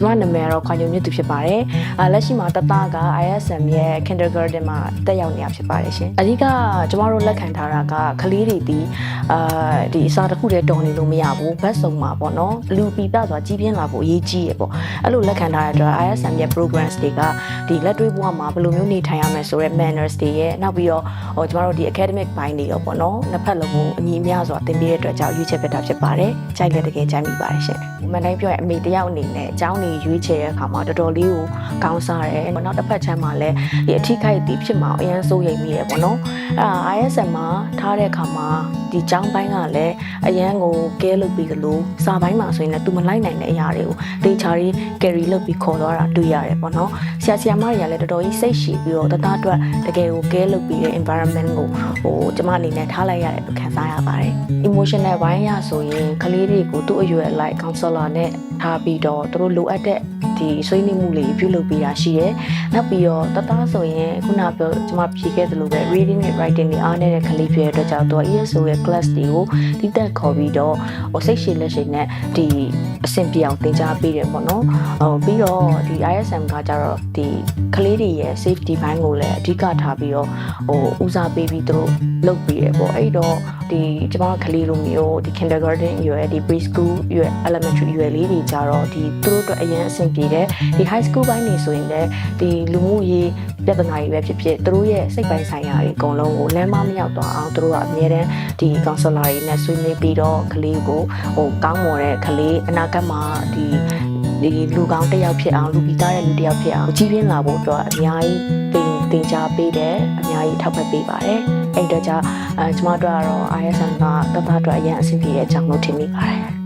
ကျမနာမည်ကတော့ခွာညိုမြင့်သူဖြစ်ပါတယ်။လက်ရှိမှာတတက ISM ရဲ့ kindergarten မှာတက်ရောက်နေတာဖြစ်ပါတယ်ရှင်။အဓိကကျမတို့လက်ခံထားတာကကလေးတွေဒီအာဒီအစားတစ်ခုတည်းတော်နေလို့မရဘူး။ဘတ်စုံမှာပေါ့နော်။လူပီပဆိုတာကြီးပြင်းလာဖို့အရေးကြီးရပေါ့။အဲ့လိုလက်ခံထားတဲ့အတွက် ISM ရဲ့ programs တွေကဒီလက်တွေ့ဘဝမှာဘယ်လိုမျိုးနေထိုင်ရမယ်ဆိုတဲ့ manners တွေရဲ့နောက်ပြီးတော့ဟိုကျမတို့ဒီ academic ဘိုင်းတွေရောပေါ့နော်။နှစ်ဖက်လုံးကိုအညီအမျှဆိုတာသင်ပေးတဲ့အတွက်ကြောင့်ရွေးချယ်ဖြစ်တာဖြစ်ပါတယ်။ကြိုက်လည်းတကယ်ကြိုက်မိပါတယ်ရှင်။မန်တိုင်းပြောရင်အမေတယောက်အနေနဲ့အကြောင်းနေတွေရွေးချယ်တဲ့အခါမှာတော်တော်လေးကိုကောင်းစားတယ်။နောက်တစ်ဖက်ချမ်းမှာလည်းဒီအထီးခိုက်တီဖြစ်မှာအရန်စိုးရိမ်မိတယ်ပေါ့နော်။အဲ ISM မှာထားတဲ့အခါမှာဒီចောင်းပိုင်းကလည်းအရန်ကိုကဲလုပ်ပြီးကလို့စာပိုင်းမှာဆိုရင်လည်းသူမလိုက်နိုင်တဲ့အရာတွေကိုတေချာကြီး carry လုပ်ပြီးခေါ်သွားတာတွေ့ရတယ်ပေါ့နော်။ ရာဆရာမတွေကလည်းတော်တော်ကြီးစိတ်ရှည်ပြီးတော့တသားအတွက်တကယ်ကိုကဲလုပ်ပြီးတဲ့ environment ကိုဟိုကျမအနေနဲ့ထားလိုက်ရတယ်လို့ခံစားရပါတယ် emotional ဘိုင်းရဆိုရင်ကလေးတွေကိုသူ့အရွယ်အလိုက် counselor နဲ့ထားပြီးတော့သူတို့လိုအပ်တဲ့ ဒီဆွေးနွေးမှုလေးပြုလုပ်ပေးတာရှိတယ်။နောက်ပြီးတော့တသားဆိုရင်ခုနပြောကျမဖြေခဲ့သလိုပဲ reading နဲ့ writing တွေအားနေတဲ့ကလေးဖြစ်တဲ့အတွက်ကြောင့်သူက ESO ရဲ့ class တွေကိုတိတက်ခေါ်ပြီးတော့ဟိုစိတ်ရှည်လက်ရှည်နဲ့ဒီအဆင်ပြေအောင်သင်ကြားပေးတယ်ပေါ့နော်။ဟိုပြီးတော့ဒီ ISM ကကြတော့ဒီကလေးတွေရဲ့ safety ဘိုင်းကိုလည်းအဓိကထားပြီးတော့ဟိုဦးစားပေးပြီးသူတို့လုပ်ပေးတယ်ပေါ့။အဲ့တော့ဒီကျမတို့ကလေးလိုမျိုးဒီ kindergarten အရွယ်ဒီ preschool အရွယ် elementary အရွယ်လေးတွေကြတော့ဒီသူတို့အတွက်အရင်အဆင်ပြေတယ်ဒီ high school ဘိုင်းနေဆိုရင်လည်းဒီလူမှုရေးပြဿနာတွေပဲဖြစ်ဖြစ်သူတို့ရဲ့စိတ်ပိုင်းဆိုင်ရာတွေအကုန်လုံးကိုလမ်းမမရောက်သွားအောင်သူတို့ကအမြဲတမ်းဒီ counselor တွေနဲ့ဆွေးနွေးပြီးတော့ကလေးကိုဟိုကောင်းမွန်တဲ့ကလေးအနာဂတ်မှာဒီဒီလူကောင်းတစ်ယောက်ဖြစ်အောင်လူပြီးသားတဲ့လူတစ်ယောက်ဖြစ်အောင်ကြီးပြင်းလာဖို့အတွက်အများကြီးတင်တင်ကြားပေးတယ်အများကြီးထောက်ပံ့ပေးပါတယ်အဲ့တော့ကြောင့်အဲကျမတို့ကတော့ ISM ကတသားအတွက်အရင်အဆင်ပြေတဲ့အကြောင်းလို့ထင်မိပါတယ်